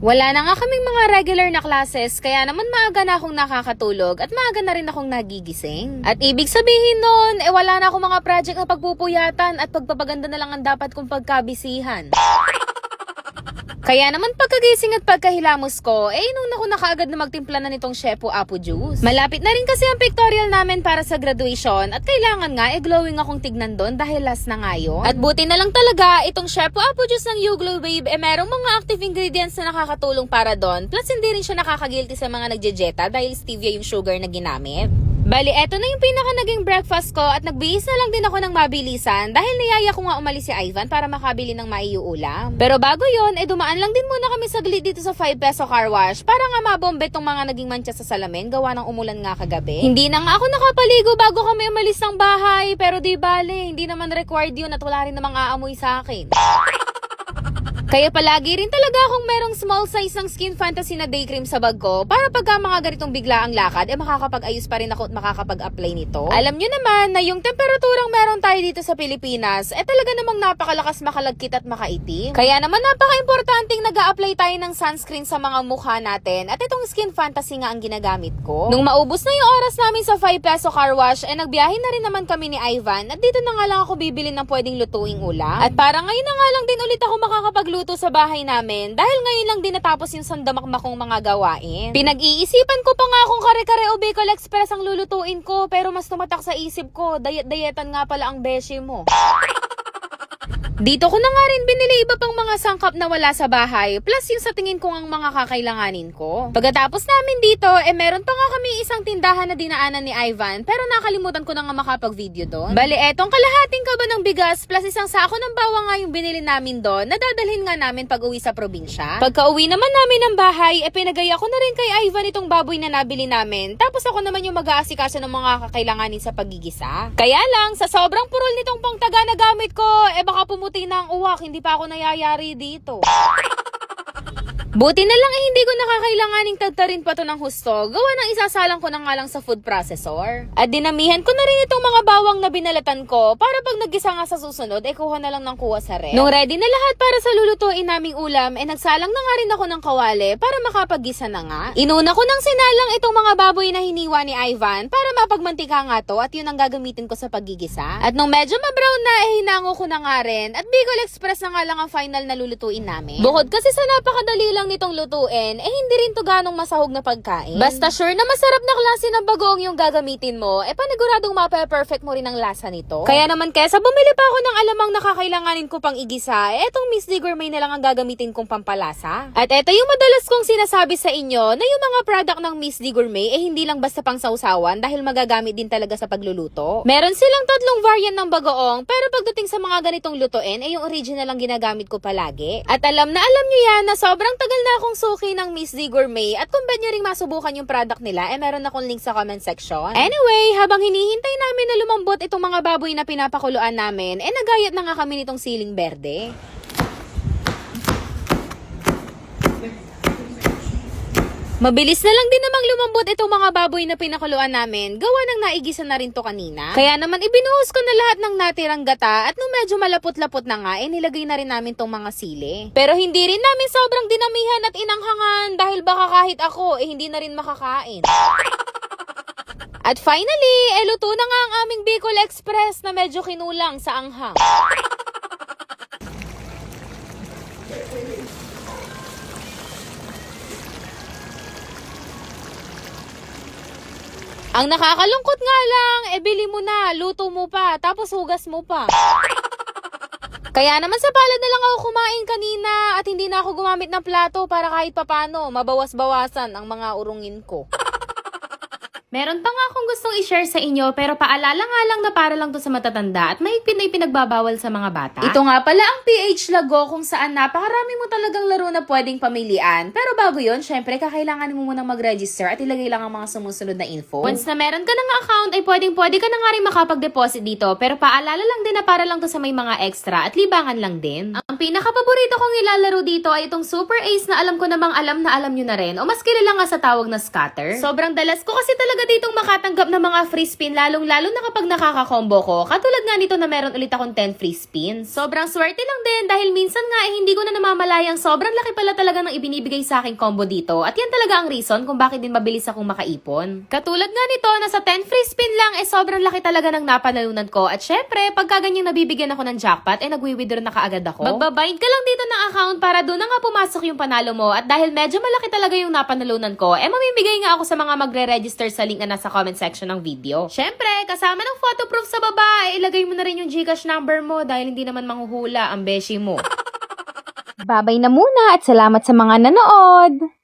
Wala na nga kaming mga regular na classes, kaya naman maaga na akong nakakatulog at maaga na rin akong nagigising. At ibig sabihin nun, eh wala na akong mga project na pagpupuyatan at pagpapaganda na lang ang dapat kong pagkabisihan. Kaya naman pagkagising at pagkahilamos ko, eh inuna ko na kaagad na magtimpla na nitong Shepo Apo Juice. Malapit na rin kasi ang pictorial namin para sa graduation at kailangan nga eh glowing akong tignan doon dahil last na nga yun. At buti na lang talaga itong Shepo Apo Juice ng You Glow Babe eh merong mga active ingredients na nakakatulong para doon. Plus hindi rin siya nakakagilty sa mga nagjejeta dahil stevia yung sugar na ginamit. Bali, eto na yung pinaka naging breakfast ko at nagbihis na lang din ako ng mabilisan dahil niyaya ko nga umalis si Ivan para makabili ng maiuulam. Pero bago yon eh dumaan lang din muna kami saglit dito sa 5 peso car wash para nga mabombe tong mga naging mancha sa salamin gawa ng umulan nga kagabi. Hindi na nga ako nakapaligo bago kami umalis ng bahay pero di bale, hindi naman required yun at wala rin namang aamoy sa akin. Kaya palagi rin talaga akong merong small size ng Skin Fantasy na day cream sa bag ko para pagka mga ganitong bigla ang lakad, eh makakapag-ayos pa rin ako at makakapag-apply nito. Alam nyo naman na yung temperaturang meron tayo dito sa Pilipinas, eh talaga namang napakalakas makalagkit at makaitim. Kaya naman napaka-importanting nag apply tayo ng sunscreen sa mga mukha natin at itong Skin Fantasy nga ang ginagamit ko. Nung maubos na yung oras namin sa 5 peso car wash, eh nagbiyahe na rin naman kami ni Ivan at dito na nga lang ako bibili ng pwedeng lutuing ulam. At para ngayon na nga lang din ulit ako makakapagluto sa bahay namin dahil ngayon lang din natapos yung sandamakmakong mga gawain. Pinag-iisipan ko pa nga kung kare-kare o Bicol Express ang lulutuin ko pero mas tumatak sa isip ko, dayet-dayetan nga pala ang beshi mo. Dito ko na nga rin binili iba pang mga sangkap na wala sa bahay, plus yung sa tingin ko ang mga kakailanganin ko. Pagkatapos namin dito, eh meron pa nga kami isang tindahan na dinaanan ni Ivan, pero nakalimutan ko na nga makapag-video doon. Bali, etong kalahating kaba ng bigas, plus isang sako ng bawang nga yung binili namin doon, na dadalhin nga namin pag uwi sa probinsya. Pagka uwi naman namin ng bahay, eh pinagaya ko na rin kay Ivan itong baboy na nabili namin, tapos ako naman yung mag-aasikaso ng mga kakailanganin sa pagigisa. Kaya lang, sa sobrang purol nitong pangtaga na gamit ko, eh baka pumuti na ang uwak, hindi pa ako nayayari dito. Buti na lang eh hindi ko nakakailanganing tagtarin pa to ng husto, gawa ng isasalang ko na nga lang sa food processor. At dinamihan ko na rin itong mga bawang na binalatan ko para pag nagisa nga sa susunod, eh kuha na lang ng kuha sa ref. Nung ready na lahat para sa lulutuin naming ulam, eh nagsalang na nga rin ako ng kawali para makapagisa na nga. Inuna ko nang sinalang itong mga baboy na hiniwa ni Ivan para mapagmantika nga to at yun ang gagamitin ko sa pagigisa. At nung medyo ma-brown na, eh hinango ko na nga rin at Bicol Express na nga lang ang final na lulutuin namin. Bukod kasi sa napakadali lang nitong lutuin, eh hindi rin to ganong masahog na pagkain. Basta sure na masarap na klase ng bagoong yung gagamitin mo, eh paniguradong mape-perfect mo rin ang lasa nito. Kaya naman kesa bumili pa ako ng alamang nakakailanganin ko pang igisa, eh etong Miss D Gourmet na lang ang gagamitin kong pampalasa. At eto yung madalas kong sinasabi sa inyo na yung mga product ng Miss D Gourmet eh hindi lang basta pang sausawan dahil magagamit din talaga sa pagluluto. Meron silang tatlong variant ng bagoong pero pagdating sa mga ganitong lutuin eh yung original lang ginagamit ko palagi. At alam na alam nyo yan na sobrang tagal na akong suki ng Miss D Gourmet at kung bet nyo ring masubukan yung product nila, eh meron akong link sa comment section. Anyway, habang hinihintay namin na lumambot itong mga baboy na pinapakuluan namin, eh nagayat na nga kami nitong siling berde. Mabilis na lang din namang lumambot itong mga baboy na pinakuluan namin, gawa ng naigisa na rin to kanina. Kaya naman ibinuhos ko na lahat ng natirang gata at nung medyo malapot-lapot na nga, eh nilagay na rin namin tong mga sili. Pero hindi rin namin sobrang dinamihan at inanghangan dahil baka kahit ako, eh hindi na rin makakain. At finally, eh luto na nga ang aming Bicol Express na medyo kinulang sa anghang. Ang nakakalungkot nga lang, eh bili mo na, luto mo pa, tapos hugas mo pa. Kaya naman sa palad na lang ako kumain kanina at hindi na ako gumamit ng plato para kahit papano mabawas-bawasan ang mga urungin ko. Meron pa nga akong gustong i-share sa inyo pero paalala nga lang na para lang to sa matatanda at mahigpit na ipinagbabawal sa mga bata. Ito nga pala ang PH Lago kung saan napakarami mo talagang laro na pwedeng pamilian. Pero bago yon, syempre kakailangan mo munang mag-register at ilagay lang ang mga sumusunod na info. Once na meron ka ng account ay pwedeng pwede ka na nga rin makapag-deposit dito pero paalala lang din na para lang to sa may mga extra at libangan lang din. Ang pinaka-paborito kong ilalaro dito ay itong Super Ace na alam ko namang alam na alam nyo na rin o mas kilala nga sa tawag na scatter. Sobrang dalas ko kasi talaga talaga ditong makatanggap ng mga free spin, lalong-lalo na kapag nakaka-combo ko. Katulad nga nito na meron ulit akong 10 free spins. Sobrang swerte lang din dahil minsan nga eh hindi ko na namamalayang sobrang laki pala talaga ng ibinibigay sa aking combo dito. At yan talaga ang reason kung bakit din mabilis akong makaipon. Katulad nga nito na sa 10 free spin lang eh sobrang laki talaga ng napanalunan ko. At syempre, pagka ganyang nabibigyan ako ng jackpot, eh nagwi-withdraw na kaagad ako. Magbabind ka lang dito ng account para doon na nga pumasok yung panalo mo. At dahil medyo malaki talaga yung napanalunan ko, eh mamimigay nga ako sa mga magre-register sa link na nasa comment section ng video. Syempre, kasama ng photo proof sa baba, eh, ilagay mo na rin yung Gcash number mo dahil hindi naman manghuhula ang beshi mo. Babay na muna at salamat sa mga nanood!